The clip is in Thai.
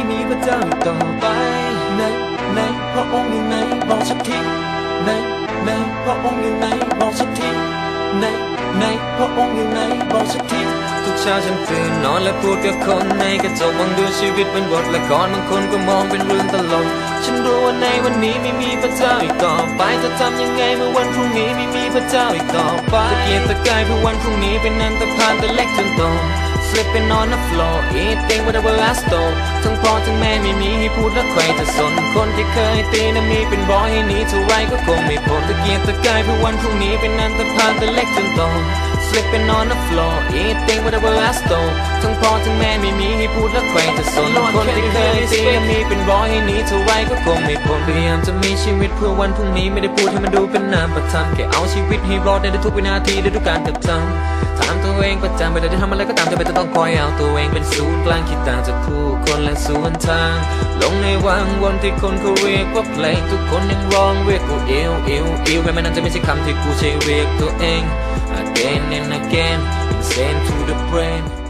ไม่มีพระเจ้าอีกต่อไปไหนไหนพระองค์อยู่ไหนบอกสักทีไหนไหนพระองค์อยู่ไหนบอกสักทีไหนไหนพระองค์อยู่ไหนบอกสักทีทุกเช้าฉันตื่นนอนและพูดกับคนในกระจกมองดูชีวิตเป็นบทละครบางคนก็มองเป็นเรื่องตลกฉันรู้ว่าในวันนี้ไม่มีพระเจ้าอีกต่อไปจะทำยังไงเมื่อวันพรุ่งนี้ไม่มีพระเจ้าอีกต่อไปตะเกียกตะกายเพื่อวันพรุ่งนี้เป็นนันตพานแต่เล็กจนโต Slipping on the floor eating whatever I stole ทั้งพ่อทั้งแม่ไม่มีให้พูดและใครจะสน คนที่เคยตีนะมีเป็นบอยให้หนีเท่าไรก็คงไม่พ้นตะเกียกตะกายเพื่อวันพรุ่งนี้เป็นนันตพานแต่เล็กจนโต Slipping on the floor eating whatever I stole ทั้งพ่อทั้งแม่ไม่มีให้พูดและใครจะสนคนที่เคยตีนะมีเป็นบอยให้หนีเท่าไรก็คงไม่พ้นพยายามจะมีชีวิตเพื่อวันพรุ่งนี้ไม่ได้พูดให้มันดูเป็นนามประทับแค่เอาชีวิตให้รอดในทุกวินาทีในทุกการกระทำถามตัวเองประจำเวลาที่ทำอะไรก็ตามจะเป็นจะต้องคอยเอาตัวเองเป็นศูนย์กลางคิดต่างจากผู้คนและส่วนทาง ลงในวังวนที่คนเขาเรียกว่าเพลงทุกคนยังร้องเรียกกูเอวเอวเอวแม้มันนั้นจะไม่ใช่คำที่กูใช้เรียกตัวเอง again and again insane to the brain